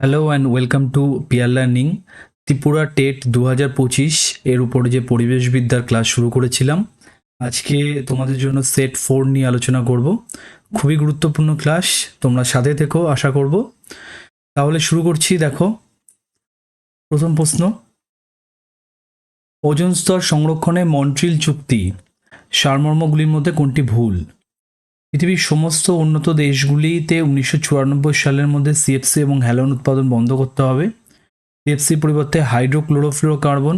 Hello and welcome to peer learning Tripura TET দু হাজার পঁচিশ এর উপরে যে পরিবেশবিদ্যার ক্লাস শুরু করেছিলাম। আজকে তোমাদের জন্য সেট ফোর নিয়ে আলোচনা করব। খুবই গুরুত্বপূর্ণ ক্লাস তোমরা সাথে থেকেও আশা করব। তাহলে শুরু করছি, দেখো। প্রথম প্রশ্ন। ওজন স্তর সংরক্ষণে মন্ট্রিল চুক্তি। সারমর্মগুলির মধ্যে কোনটি ভুল? পৃথিবীর সমস্ত উন্নত দেশগুলিতে উনিশশো চুরানব্বই সালের মধ্যে সিএফসি এবং হ্যালোন উৎপাদন বন্ধ করতে হবে। সিএফসি পরিবর্তে হাইড্রোক্লোরোফ্লোরোকার্বন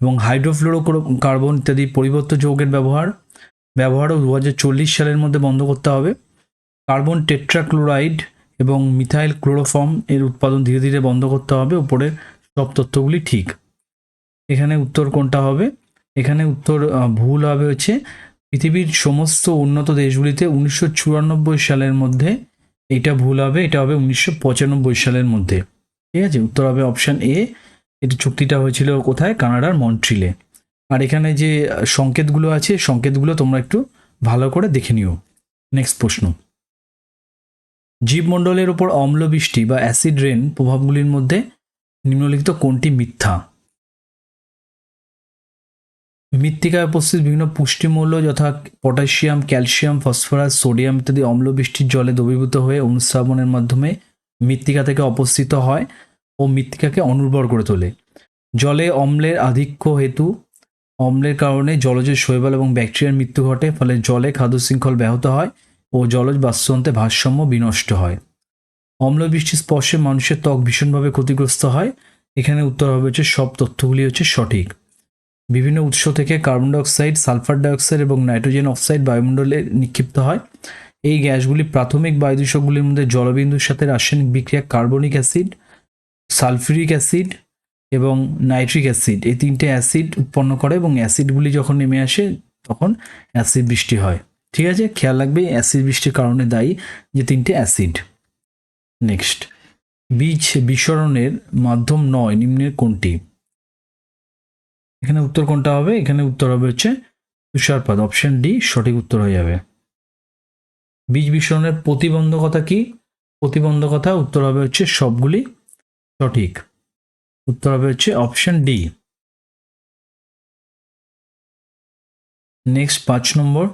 এবং হাইড্রোফ্লোরো কার্বন ইত্যাদি পরিবর্ত যৌগের ব্যবহার, ব্যবহারও দু হাজার চল্লিশ সালের মধ্যে বন্ধ করতে হবে। কার্বন টেট্রাক্লোরাইড এবং মিথাইল ক্লোরোফর্ম এর উৎপাদন ধীরে ধীরে বন্ধ করতে হবে, উপরে সব তথ্যগুলি ঠিক। এখানে উত্তর কোনটা হবে? এখানে উত্তর ভুল হবে হচ্ছে পৃথিবীর সমস্ত উন্নত দেশগুলিতে উনিশশো চুরানব্বই সালের মধ্যে এটা ভুল হবে, এটা হবে উনিশশো পঁচানব্বই সালের মধ্যে। ঠিক আছে? উত্তর হবে অপশান এ এটা চুক্তিটা হয়েছিল কোথায়? কানাডার মন্ট্রিলে। আর এখানে যে সংকেতগুলো আছে, সংকেতগুলো তোমরা একটু ভালো করে দেখে নিও। নেক্সট প্রশ্ন। জীবমণ্ডলের ওপর অম্লবৃষ্টি বা অ্যাসিড রেন প্রভাবগুলির মধ্যে নিম্নলিখিত কোনটি মিথ্যা? মৃত্তিকায় উপস্থিত বিভিন্ন পুষ্টিমূল্য যথা পটাশিয়াম, ক্যালসিয়াম, ফসফরাস, সোডিয়াম ইত্যাদি অম্লবৃষ্টির জলে দ্রবীভূত হয়ে অনুস্রাবনের মাধ্যমে মৃত্তিকা থেকে অপস্থিত হয় ও মৃত্তিকাকে অনুর্বর করে তোলে। জলে অম্লের আধিক্য হেতু অম্লের কারণে জলজ শৈবাল এবং ব্যাকটেরিয়ার মৃত্যু ঘটে, ফলে জলে খাদ্য শৃঙ্খল ব্যাহত হয় ও জলজ বাস্তুতন্ত্রে ভারসাম্য বিনষ্ট হয়। অম্লবৃষ্টির স্পর্শে মানুষের ত্বক ভীষণভাবে ক্ষতিগ্রস্ত হয়। এখানে উত্তর হবে হচ্ছে সব তথ্যগুলি হচ্ছে সঠিক। বিভিন্ন উৎস থেকে কার্বন ডাইঅক্সাইড, সালফার ডাইঅক্সাইড এবং নাইট্রোজেন অক্সাইড বায়ুমণ্ডলে নিক্ষিপ্ত হয়। এই গ্যাসগুলি প্রাথমিক বায়ুদূষকগুলির মধ্যে জলবিন্দুর সাথে রাসায়নিক বিক্রিয়া কার্বনিক অ্যাসিড, সালফিউরিক অ্যাসিড এবং নাইট্রিক অ্যাসিড। এই তিনটে অ্যাসিড উৎপন্ন করে এবং অ্যাসিডগুলি যখন নেমে আসে, তখন অ্যাসিড বৃষ্টি হয়। ঠিক আছে? খেয়াল রাখবে, অ্যাসিড বৃষ্টির কারণে দায়ী যে তিনটে অ্যাসিড। নেক্সট। বীজ বিসরণের মাধ্যম নয়, নিম্নের কোনটি? এখানে উত্তর কোনটা হবে? এখানে উত্তর হবে হচ্ছে তুষারপাত। অপশন ডি সঠিক উত্তর হয়ে যাবে। বীজ বিসরণের প্রতিবন্ধকতা কি? প্রতিবন্ধকতা, উত্তর হবে হচ্ছে সবগুলি সঠিক। উত্তর হবে হচ্ছে অপশন ডি নেক্সট পাঁচ নম্বর।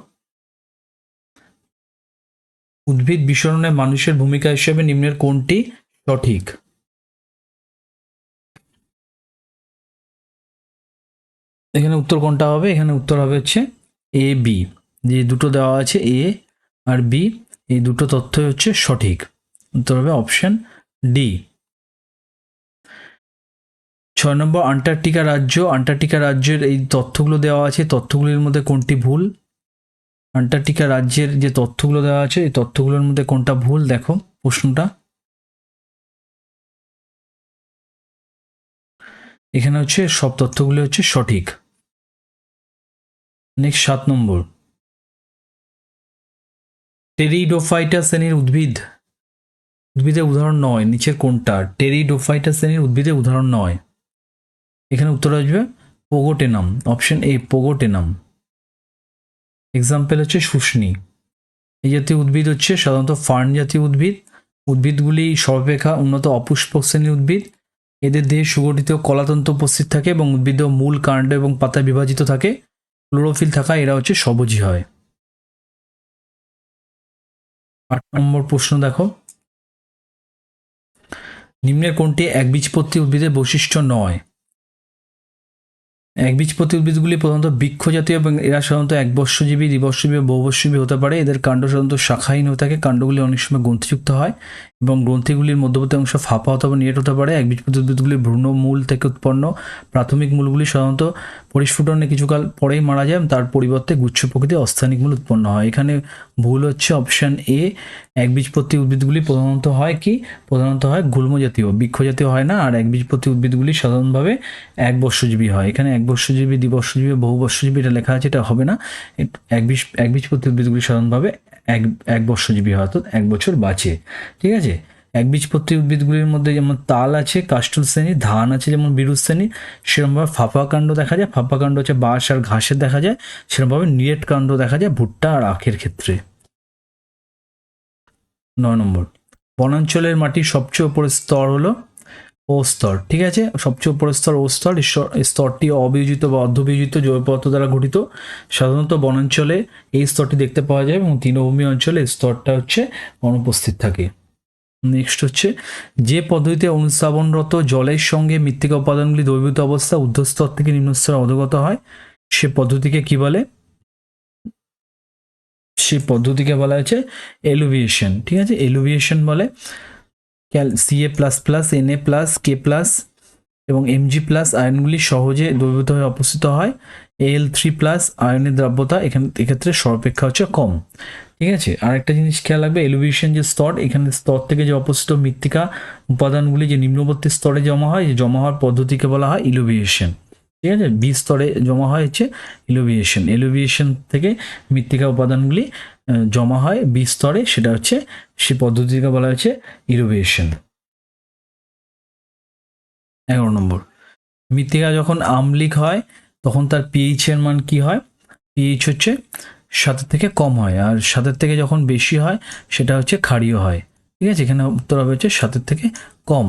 উদ্ভিদ বিসরণে মানুষের ভূমিকা হিসেবে নিম্নের কোনটি সঠিক? এখানে উত্তর কোনটা হবে? এখানে উত্তর হবে হচ্ছে এ বি যে দুটো দেওয়া আছে এ আর বি এই দুটো তথ্যই হচ্ছে সঠিক। উত্তর হবে অপশন ডি ছয় নম্বর, আন্টার্কটিকা রাজ্য। আন্টার্কটিকা রাজ্যের এই তথ্যগুলো দেওয়া আছে তথ্যগুলির মধ্যে কোনটি ভুল? আন্টার্কটিকা রাজ্যের যে তথ্যগুলো দেওয়া আছে, এই তথ্যগুলোর মধ্যে কোনটা ভুল? দেখো প্রশ্নটা। এখানে হচ্ছে সব তথ্যগুলি হচ্ছে সঠিক। নেক্সট সাত নম্বর। টেরিডোফাইটা শ্রেণির উদ্ভিদ। উদ্ভিদের উদাহরণ নয়, নিচের কোনটা? টেরিডোফাইটা শ্রেণির উদ্ভিদের উদাহরণ নয়। এখানে উত্তর আসবে পোগোটেনাম অপশন এ পোগোটেনাম এক্সাম্পল হচ্ছে শুষ্নি। এই জাতীয় উদ্ভিদ হচ্ছে সাধারণত ফার্ন জাতীয় উদ্ভিদ। উদ্ভিদগুলি সর্বাপেক্ষা উন্নত অপুষ্পক শ্রেণির উদ্ভিদ। এদের দেহে সুগঠিত কলাতন্ত্র উপস্থিত থাকে এবং উদ্ভিদ মূল কাণ্ড এবং পাতা বিভাজিত থাকে। ক্লোরোফিল থাকা, এরা হচ্ছে সবুজই হয়। আট নম্বর প্রশ্ন দেখো। নিম্নের কোনটি একবীজপত্রী উদ্ভিদের বৈশিষ্ট্য নয়? একবীজপত্রী উদ্ভিদগুলি প্রধানত বৃক্ষ জাতীয় এবং এরা সাধারণত একবর্ষজীবী দ্বিবর্ষজীবী বহুবর্ষজীবী হতে পারে। এদের কাণ্ড সাধারণত শাখাহীন হয়ে থাকে। কাণ্ডগুলি অনেক সময় গ্রন্থিযুক্ত হয় এবং গ্রন্থিগুলির মধ্যবর্তী অংশ ফাঁপা অথবা নিরেট হতে পারে। একবীজপত্রী উদ্ভিদগুলি ভ্রূণ মূল থেকে উৎপন্ন। প্রাথমিক মূলগুলি সাধারণত পরিস্ফুটনে কিছুকাল পরেই মারা যায়, তার পরিবর্তে গুচ্ছ প্রকৃতি অস্থানিক মূল উৎপন্ন হয়। এখানে ভুল হচ্ছে অপশান এ একবীজপত্রী উদ্ভিদগুলি প্রধানত হয় কি? প্রধানত হয় গুল্ম জাতীয় বৃক্ষ জাতীয় হয় না, আর একবীজপত্রী উদ্ভিদগুলি সাধারণভাবে এক বর্ষজীবী হয়। এখানে এক বর্ষজীবী দ্বিবর্ষজীবী বহু বর্ষজীবী এটা লেখা আছে, এটা হবে না। একবীজ একবীজপত্রী উদ্ভিদগুলি সাধারণভাবে এক এক বর্ষজীবী হয়, অর্থাৎ এক বছর বাঁচে। ঠিক আছে? একবীজপত্রী উদ্ভিদগুলির মধ্যে যেমন তাল আছে, কাস্টল শ্রেণি, ধান আছে যেমন বিরুৎ শ্রেণি, সেরকমভাবে ফাঁপা কাণ্ড দেখা যায়। ফাঁপা কাণ্ড হচ্ছে বাঁশ আর ঘাসের দেখা যায়। সেরকমভাবে নিরেট কাণ্ড দেখা যায় ভুট্টা আর আখের ক্ষেত্রে। নয় নম্বর, বনাঞ্চলের মাটির সবচেয়ে উপরের স্তর হলো ও স্তর, ঠিক আছে? সবচেয়ে উপরের স্তর ও স্তর স্তরটি অবিয়োজিত বা অর্ধবিয়োজিত জৈব পদার্থ দ্বারা গঠিত। সাধারণত বনাঞ্চলে এই স্তরটি দেখতে পাওয়া যায় এবং তৃণভূমি অঞ্চলে স্তরটা হচ্ছে অনুপস্থিত থাকে। নেক্সট হচ্ছে, যে পদ্ধতিতে অনুস্থাপনরত জলের সঙ্গে মৃত্তিকা উপাদানগুলি দ্রবীভূত অবস্থা ঊর্ধ্বস্তর থেকে নিম্নস্তরে অবগত হয়, সে পদ্ধতিকে কি বলে? সে পদ্ধতিকে বলা হয়েছে এলুভিয়েশন। ঠিক আছে? এলুভিয়েশন বলে ক্যাল CA plus plus N A plus K plus এবং এমজি প্লাস আয়নগুলি সহজে দ্রবীভূত হয়ে অবস্থিত হয়। এল থ্রি প্লাস আয়নের দ্রাব্যতা এখানে, এক্ষেত্রে সর্বাপেক্ষা হচ্ছে কম। ঠিক আছে? আরেকটা জিনিস খেয়াল রাখবে এলিভেশন যে স্তর, এখানে স্তর থেকে যে অপস্থিত মৃত্তিকা উপাদানগুলি যে নিম্নবর্তী স্তরে জমা হয়, যে জমা হওয়ার পদ্ধতিকে বলা হয় ইলোভিয়েশন ঠিক আছে? বি স্তরে জমা হয় হচ্ছে ইলোভিয়েশন এলোভিয়েশন থেকে মৃত্তিকা উপাদানগুলি জমা হয় বি স্তরে, সেটা হচ্ছে সে পদ্ধতিকে বলা হচ্ছে ইলোভিয়েশন এগারো নম্বর। মৃত্তিকা যখন আমলিক হয়, তখন তার পিএইচ এর মান কি হয়? পিএইচ হচ্ছে সাতের থেকে কম হয়, আর সাতের থেকে যখন বেশি হয়, সেটা হচ্ছে ক্ষারীয় হয়। ঠিক আছে? এখানে উত্তর হবে হচ্ছে সাতের থেকে কম।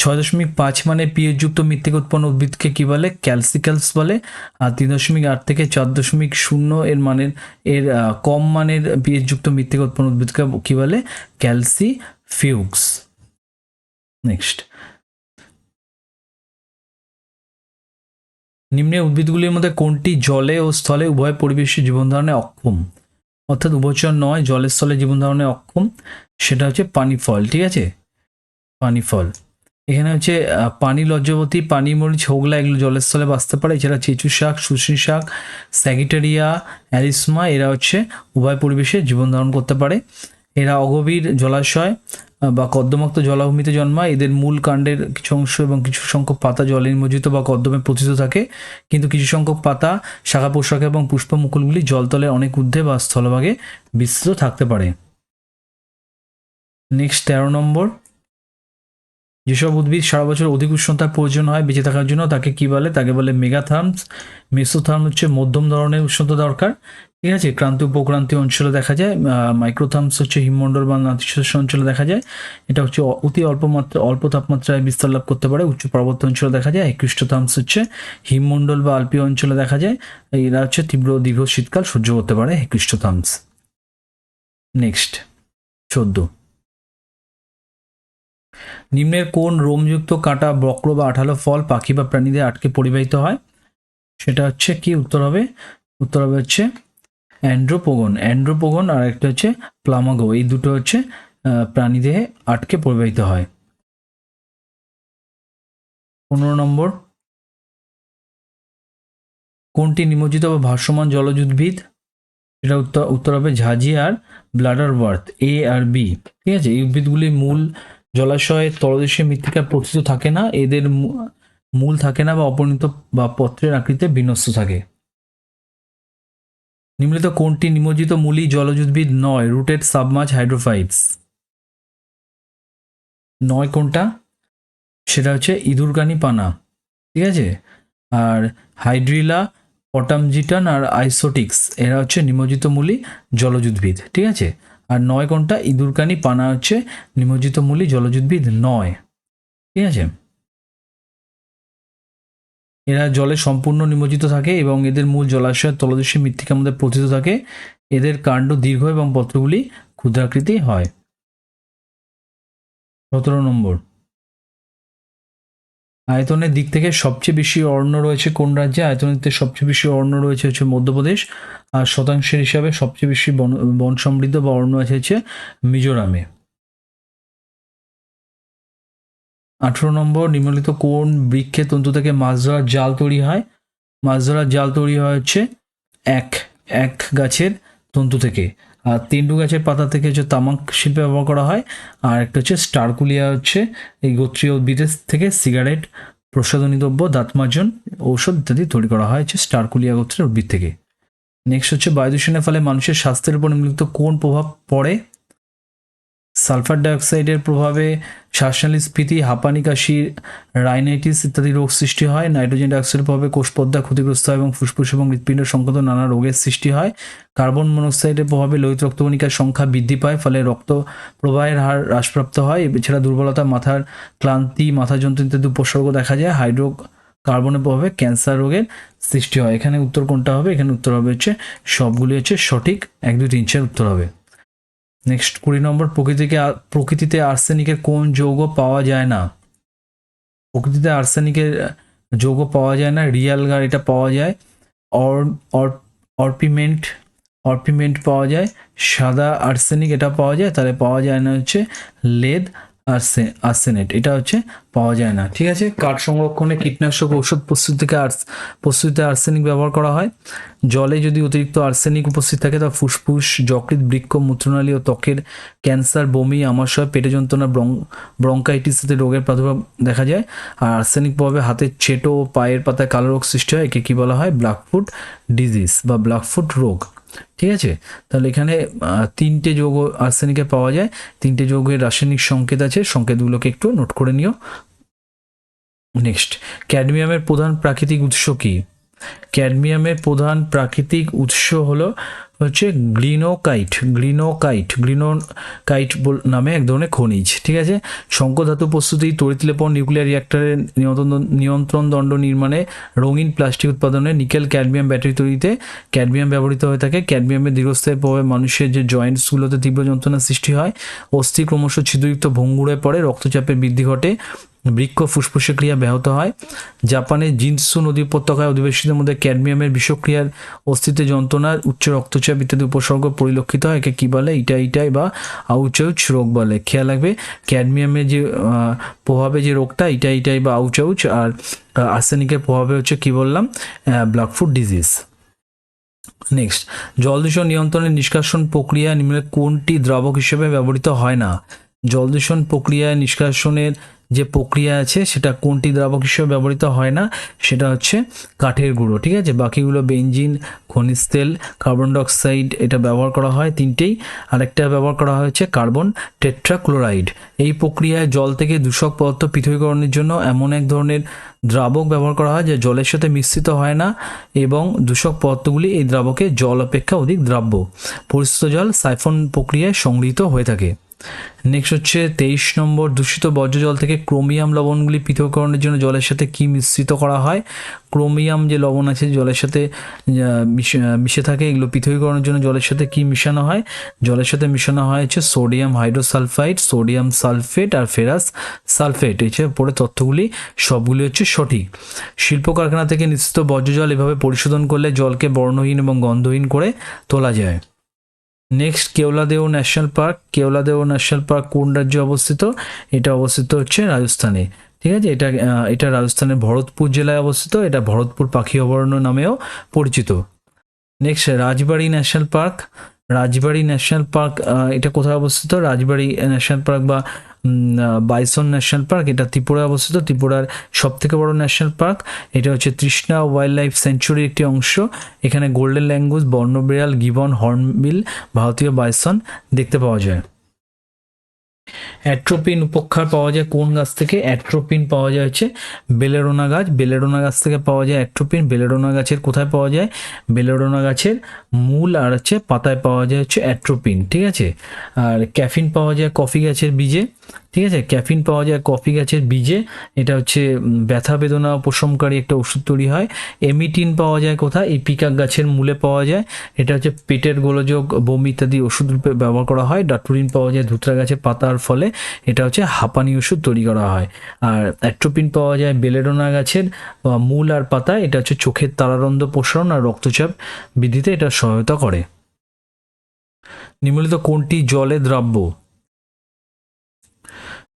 ছয় দশমিক পাঁচ মানে পিএইচ যুক্ত মৃত্তিকা উৎপন্ন উদ্ভিদকে কি বলে? ক্যালসিক্যালস বলে। আর তিন দশমিক আট থেকে চার দশমিক শূন্য এর মানের, এর কম মানের পিএইচ যুক্ত মৃত্তিকা উৎপন্ন উদ্ভিদকে কি বলে? ক্যালসি ফিউক্স নেক্সট নিম্নে উদ্ভিদগুলির মধ্যে কোনটি জলে ও স্থলে উভয় পরিবেশে জীবন ধারণে অক্ষম? অর্থাৎ উভচর নয় জলের স্থলে জীবন ধারণে অক্ষম, সেটা হচ্ছে পানি ফল, ঠিক আছে? পানি ফল। এখানে হচ্ছে পানি লজ্জবতী, পানি, মরিচ, হোগলা, এগুলো জলের স্থলে বাঁচতে পারে। এছাড়া চেঁচু শাক সুশ্রী শাক, স্যাগিটেরিয়া অ্যালিসমা এরা হচ্ছে উভয় পরিবেশে জীবন ধারণ করতে পারে। এরা অগভীর জলাশয় বা কর্দমাক্ত জলাভূমিতে জন্মায়। এদের মূল কাণ্ডের কিছু অংশ এবং কিছু সংখ্যক পাতা জলে নিমজ্জিত বা কর্দমে পতিত থাকে। কিন্তু কিছু সংখ্যক পাতা, শাখা পোশাক এবং পুষ্পমুকুলগুলি জলতলে অনেক ঊর্ধ্বে বা স্থলভাগে বিস্তৃত থাকতে পারে। নেক্সট, তেরো নম্বর। যেসব উদ্ভিদ সারা বছর অধিক উষ্ণতার প্রয়োজন হয় বেঁচে থাকার জন্য, তাকে কি বলে? তাকে বলে মেগাথার্মস। মেসোথার্ম হচ্ছে মধ্যম ধরনের উষ্ণতা দরকার। ঠিক আছে, ক্রান্তীয় উপক্রান্তীয় অঞ্চলে দেখা যায় মাইক্রোথামস হচ্ছে হিমমণ্ডল বা নাতিশীতোষ্ণ অঞ্চলে দেখা যায়। এটা হচ্ছে অতি অল্প মাত্রা অল্প তাপমাত্রায় বিস্তার লাভ করতে পারে। উচ্চ পার্বত্য অঞ্চলে দেখা যায় একৃষ্টথার্মস হচ্ছে হিমমণ্ডল বা আলপীয় অঞ্চলে দেখা যায়। এরা হচ্ছে তীব্র দীর্ঘ শীতকাল সহ্য করতে পারে একৃষ্টথার্মস নেক্সট চোদ্দ। নিম্নের কোন রোমযুক্ত কাটা, বক্র বা আঠালো ফল পাখি বা প্রাণীদের আটকে পরিবাহিত হয়? সেটা হচ্ছে কি? উত্তর হবে উত্তর হবে হচ্ছে অ্যান্ড্রোপোগন অ্যান্ড্রোপোগন আর একটা হচ্ছে প্লামাগো। এই দুটো হচ্ছে প্রাণীদেহে আটকে প্রবাহিত হয়। পনেরো নম্বর। কোনটি নিমজ্জিত বা ভাসমান জলজ উদ্ভিদ সেটা উত্তর উত্তর হবে ঝাঁঝি আর ব্লাডার ওয়ার্থ এ আর বি ঠিক আছে? এই উদ্ভিদগুলির মূল জলাশয়ে, তলদেশে মৃত্তিকা পতিত থাকে না। এদের মূল থাকে না বা অপরিণত বা পত্রের আকৃতিতে বিন্যস্ত থাকে। নিম্নলিখিত কোনটি নিমজ্জিত মূলী জলজ উদ্ভিদ নয়? রুটেড সাবমার্জ হাইড্রোফাইটস নয় কোনটা? সেটা হচ্ছে ইঁদুরকানি পানা। ঠিক আছে? আর হাইড্রিলা, পটামজিটান আর আইসোটিক্স, এরা হচ্ছে নিমজ্জিত মূলী জলজ উদ্ভিদ ঠিক আছে? আর নয় কোনটা? ইঁদুরকানি পানা হচ্ছে নিমজ্জিত মূলী জলজ উদ্ভিদ নয়। ঠিক আছে? এরা জলে সম্পূর্ণ নিমজ্জিত থাকে এবং এদের মূল জলাশয়ের তলদেশে মৃত্তিকার মধ্যে পতিত থাকে। এদের কাণ্ড দীর্ঘ এবং পত্রগুলি ক্ষুদ্রাকৃতি হয়। সতেরো নম্বর। আয়তনের দিক থেকে সবচেয়ে বেশি অরণ্য রয়েছে কোন রাজ্যে? আয়তনের দিক থেকে সবচেয়ে বেশি অরণ্য রয়েছে হচ্ছে মধ্যপ্রদেশ। আর শতাংশের হিসাবে সবচেয়ে বেশি বন বন সমৃদ্ধ বা অরণ্য আছে হচ্ছে মিজোরামে। আঠেরো নম্বর নিম্নলিখিত কোন বৃক্ষের তন্তু থেকে মাছ ধরার জাল তৈরি হয়? মাছ ধরার জাল তৈরি হয় হচ্ছে এক এক গাছের তন্তু থেকে। আর তেন্ডু গাছের পাতা থেকে হচ্ছে তামাক শিল্পে ব্যবহার করা হয়। আর একটা হচ্ছে স্টারকুলিয়া হচ্ছে এই গোত্রীয় উদ্ভিদের থেকে সিগারেট, প্রসাধনী দ্রব্য দাঁতমার্জন ঔষধ ইত্যাদি তৈরি করা হয় হচ্ছে স্টারকুলিয়া গোত্রের উদ্ভিদ থেকে। নেক্সট হচ্ছে বায়ু দূষণের ফলে মানুষের স্বাস্থ্যের উপর নিম্নলিখিত কোন প্রভাব পড়ে? সালফার ডাইঅক্সাইডের প্রভাবে শ্বাসনালী স্ফীতি, হাঁপানি, কাশি, রাইনাইটিস ইত্যাদি রোগ সৃষ্টি হয়। নাইট্রোজেন ডাইঅক্সাইডের প্রভাবে কোষপদ্মা ক্ষতিগ্রস্ত হয় এবং ফুসফুস এবং হৃৎপিণ্ড সংক্রান্ত নানা রোগের সৃষ্টি হয়। কার্বন মনোক্সাইডের প্রভাবে লোহিত রক্তকণিকার সংখ্যা বৃদ্ধি পায়, ফলে রক্ত প্রবাহের হার হ্রাসপ্রাপ্ত হয়। এছাড়া দুর্বলতা, মাথার ক্লান্তি, মাথা যন্ত্রণা ইত্যাদি উপসর্গ দেখা যায়। হাইড্রো কার্বনের প্রভাবে ক্যান্সার রোগের সৃষ্টি হয়। এখানে উত্তর কোনটা হবে? এখানে উত্তর হবে হচ্ছে, সবগুলি হচ্ছে সঠিক। এক, দুই, তিন, চার, উত্তর হবে। নেক্সট কুড়ি নম্বর, প্রকৃতিকে প্রকৃতিতে আর্সেনিকের কোন যৌগ পাওয়া যায় না? প্রকৃতিতে আর্সেনিকের যৌগ পাওয়া যায় না রিয়াল গার এটা পাওয়া যায় অর্পিমেন্ট অর্পিমেন্ট পাওয়া যায়, সাদা আর্সেনিক এটা পাওয়া যায়, তাহলে পাওয়া যায় না হচ্ছে লেদ আর্সেনেট এটা হচ্ছে পাওয়া যায় না, ঠিক আছে? কাঠ সংরক্ষণে কীটনাশক ঔষধ প্রস্তুত থেকে প্রস্তুতিতে আর্সেনিক ব্যবহার করা হয়। জলে যদি অতিরিক্ত আর্সেনিক উপস্থিত থাকে, তা ফুসফুস, যকৃৎ, বৃক্ষ, মূত্রনালী ও ত্বকের ক্যান্সার, বমি, আমাশয়, পেটে যন্ত্রণা, ব্রং, ব্রঙ্কাইটিস ইত্যাদি রোগের প্রাদুর্ভাব দেখা যায়। আর আর্সেনিক প্রভাবে হাতের ছেটো ও পায়ের পাতায় কালো রোগ সৃষ্টি হয়, একে কী বলা হয়? ব্ল্যাকফুট ডিজিজ বা ব্ল্যাকফুট রোগ। ঠিক আছে? তাহলে এখানে তিনটে যৌগ আর্সেনিকে পাওয়া যায়। তিনটে যৌগের রাসায়নিক সংকেত আছে। সংকেতগুলোকে একটু নোট করে নিও। নেক্সট, ক্যাডমিয়ামের প্রধান প্রাকৃতিক উৎস কি? ক্যাডমিয়ামের প্রধান প্রাকৃতিক উৎস হলো হচ্ছে গ্রিনোকাইট গ্রিনোকাইট বল- নামে এক ধরনের খনিজ, ঠিক আছে? শঙ্কধাতু প্রস্তুতি, তড়িৎলেপন, নিউক্লিয়ার রিয়াক্টরের নিয়ন্ত্রণ নিয়ন্ত্রণ দণ্ড নির্মাণে রঙিন প্লাস্টিক উৎপাদনে নিকেল ক্যাডমিয়াম ব্যাটারি তৈরিতে ক্যাডমিয়াম ব্যবহৃত হয়ে থাকে। ক্যাডমিয়ামের দীর্ঘস্থায়ী প্রভাবে মানুষের যে জয়েন্টসগুলোতে তীব্র যন্ত্রণার সৃষ্টি হয়, অস্থি ক্রমশ ছিদ্রযুক্ত ভঙ্গুরে পড়ে, রক্তচাপের বৃদ্ধি ঘটে। বৃক্ষ ফুসফুসে ক্রিয়া ব্যাহত হয়। জাপানে জিনসু নদী উপত্যকায় অধিবেশীদের মধ্যে ক্যাডমিয়ামের বিষক্রিয়ার অস্তিত্বে যন্ত্রণা উচ্চ রক্তচাপ ইত্যাদি উপসর্গ পরিলক্ষিত হয়। একে কী বলে? ইটা ইটাই বা আউচাউচ রোগ বলে। খেয়াল রাখবে ক্যাডমিয়ামের যে প্রভাবে যে রোগটা, ইটা ইটাই বা আউচাউচ আর আর্সেনিকের প্রভাবে হচ্ছে কি বললাম? Blackfoot disease. নেক্সট, জল দূষণ নিয়ন্ত্রণের নিষ্কাশন প্রক্রিয়া নিম্নের কোনটি দ্রাবক হিসেবে ব্যবহৃত হয় না? জল দূষণ প্রক্রিয়ায় নিষ্কাশনের যে প্রক্রিয়া আছে, সেটা কোনটি দ্রাবক হিসেবে ব্যবহৃত হয় না, সেটা হচ্ছে কাঠের গুঁড়ো, ঠিক আছে? বাকিগুলো বেঞ্জিন, খনিজ তেল কার্বন ডাইঅক্সাইড এটা ব্যবহার করা হয় তিনটেই। আরেকটা ব্যবহার করা হয়েছে কার্বন টেট্রাক্লোরাইড। এই প্রক্রিয়ায় জল থেকে দূষক পদার্থ পৃথকীকরণের জন্য এমন এক ধরনের দ্রাবক ব্যবহার করা হয়, যা জলের সাথে মিশ্রিত হয় না এবং দূষক পদার্থগুলি এই দ্রাবকে জল অপেক্ষা অধিক দ্রাব্য। পরিস্থিত জল সাইফন প্রক্রিয়ায় সংগৃহীত হয়ে থাকে। নেক্সট হচ্ছে তেইশ নম্বর, দূষিত বর্জ্য জল থেকে ক্রোমিয়াম লবণগুলি পৃথকীকরণের জন্য জলের সাথে কি মিশ্রিত করা হয়? ক্রোমিয়াম যে লবণ আছে, জলের সাথে মিশে থাকে, এগুলো পৃথকীকরণের জন্য জলের সাথে কি মিশানো হয়? জলের সাথে মিশানো হয় হচ্ছে সোডিয়াম হাইড্রোসালফাইড, সোডিয়াম সালফেট আর ফেরাস সালফেট। এই পরে তথ্যগুলি, সবগুলি হচ্ছে সঠিক। শিল্প কারখানা থেকে নিশ্চিত বর্জ্য জল এভাবে পরিশোধন করলে জলকে বর্ণহীন এবং গন্ধহীন করে তোলা যায়। Next Keoladeo national park Keoladeo national park কোন রাজ্যে অবস্থিত? এটা অবস্থিত হচ্ছে রাজস্থানে। ঠিক আছে? এটা এটা রাজস্থানের ভরতপুর জেলায় অবস্থিত। এটা ভরতপুর পাখি অভয়ারণ্য নামেও পরিচিত। Next Rajbari national park Rajbari national park এটা কোথায় অবস্থিত? রাজবাড়ি ন্যাশনাল পার্ক বা বাইসন ন্যাশনাল পার্ক, এটা ত্রিপুরায় অবস্থিত। ত্রিপুরার সব থেকে বড় ন্যাশনাল পার্ক। এটা হচ্ছে তৃষ্ণা ওয়াইল্ড লাইফ সেঞ্চুরির একটি অংশ। এখানে গোল্ডেন ল্যাঙ্গুয়েজ বর্ণবিড়াল গিবন, হর্নবিল, ভারতীয় বাইসন দেখতে পাওয়া যায়। অ্যাট্রোপিন উপক্ষার পাওয়া যায় কোন গাছ থেকে? অ্যাট্রোপিন পাওয়া যায় হচ্ছে বেলেরোনা গাছ। বেলেরোনা গাছ থেকে পাওয়া যায় অ্যাট্রোপিন। বেলেরোনা গাছের কোথায় পাওয়া যায়? বেলেরোনা গাছের মূল আর হচ্ছে পাতায় পাওয়া যায় হচ্ছে অ্যাট্রোপিন, ঠিক আছে? আর ক্যাফিন পাওয়া যায় কফি গাছের বীজে, ঠিক আছে? ক্যাফিন পাওয়া যায় কফি গাছের বীজে। এটা হচ্ছে ব্যথা বেদনা উপশমকারী একটা ওষুধ তৈরি হয়। এমিটিন পাওয়া যায় কোথায়? এই পিকাক গাছের মূলে পাওয়া যায়। এটা হচ্ছে পেটের গোলযোগ, বমি ইত্যাদি ওষুধ রূপে ব্যবহার করা হয়। ডাটুরিন পাওয়া যায় ধুতরা গাছের পাতার ফলে এটা হচ্ছে হাঁপানি ওষুধ তৈরি করা হয়। আর অ্যাট্রোপিন পাওয়া যায় বেলেডোনা গাছের মূল আর পাতা, এটা হচ্ছে চোখের তারারন্ধ্র প্রসারণ আর রক্তচাপ বৃদ্ধিতে এটা সহায়তা করে। নিম্নলিখিত কোনটি জলে দ্রাব্য?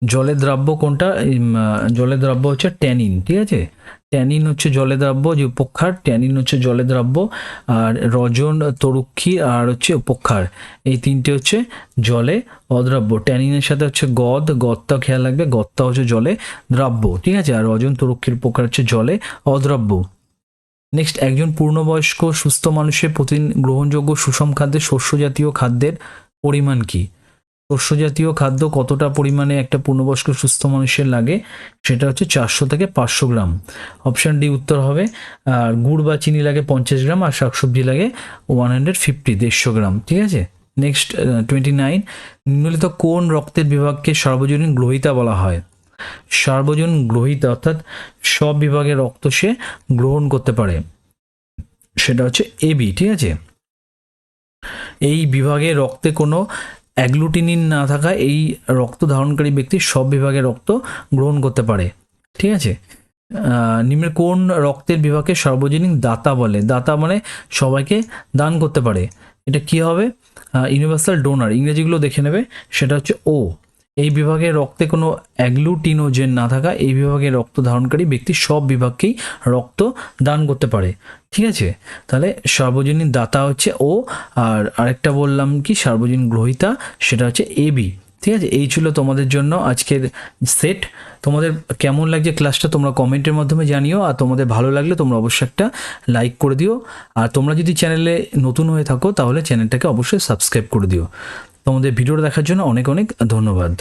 জলে দ্রাব্য কোনটা? উম, আহ, জলে দ্রাব্য হচ্ছে ট্যানিন ঠিক আছে? ট্যানিন হচ্ছে জলে দ্রাব্য যে উপক্ষার। ট্যানিন হচ্ছে জলে দ্রাব্য আর রজন তরুক্ষী আর হচ্ছে উপক্ষার। এই তিনটে হচ্ছে জলে অদ্রাব্য। ট্যানিনের সাথে হচ্ছে গদ গদটা খেয়াল রাখবে গদটা হচ্ছে জলে দ্রাব্য ঠিক আছে? আর রজন তরুক্ষীর উপকার হচ্ছে জলে অদ্রাব্য। নেক্সট একজন পূর্ণবয়স্ক সুস্থ মানুষের প্রতিদিন গ্রহণযোগ্য সুষম খাদ্যের শস্য জাতীয় খাদ্যের পরিমাণ কি? শস্য জাতীয় খাদ্য কতটা পরিমাণে একটা পূর্ণবয়স্ক সুস্থ মানুষের লাগে, সেটা হচ্ছে চারশো থেকে পাঁচশো গ্রাম। অপশান ডি উত্তর হবে, আর গুড় বা চিনি লাগে পঞ্চাশ গ্রাম, আর শাকসবজি লাগে ওয়ান হান্ড্রেড ফিফটি, দেড়শো গ্রাম, ঠিক আছে? নেক্সট টোয়েন্টি নাইন, নিম্নলিখিত কোন রক্তের বিভাগকে সার্বজনীন গ্রহিতা বলা হয়? সার্বজনীন গ্রহিতা, অর্থাৎ সব বিভাগের রক্ত সে গ্রহণ করতে পারে। সেটা হচ্ছে এবি ঠিক আছে? এই বিভাগে রক্তে কোনো অ্যাগ্লুটিনিন না থাকা এই রক্ত ধারণকারী ব্যক্তি সব বিভাগে রক্ত গ্রহণ করতে পারে। ঠিক আছে? নিম্নের কোন রক্তের বিভাগে সর্বজনীন দাতা বলে? দাতা মানে সবাইকে দান করতে পারে। এটা কি হবে? ইউনিভার্সাল ডোনার ইংরেজিগুলো দেখে নেবে। সেটা হচ্ছে ও এই বিভাগে রক্তে কোনো অ্যাগ্লুটিনোজেন না থাকা এই বিভাগে রক্ত ধারণকারী ব্যক্তি সব বিভাগকেই রক্ত দান করতে পারে। ঠিক আছে? তাহলে সার্বজনীন দাতা হচ্ছে ও, আর আরেকটা বললাম কি, সার্বজনীন গ্রহিতা, সেটা হচ্ছে এবি ঠিক আছে? এই ছিল তোমাদের জন্য আজকের সেট। তোমাদের কেমন লাগছে ক্লাসটা তোমরা কমেন্টের মাধ্যমে জানিও, আর তোমাদের ভালো লাগলে তোমরা অবশ্যই একটা লাইক করে দিও। আর তোমরা যদি চ্যানেলে নতুন হয়ে থাকো, তাহলে চ্যানেলটাকে অবশ্যই সাবস্ক্রাইব করে দিও। তোমাদের ভিডিওটা দেখার জন্য অনেক অনেক ধন্যবাদ।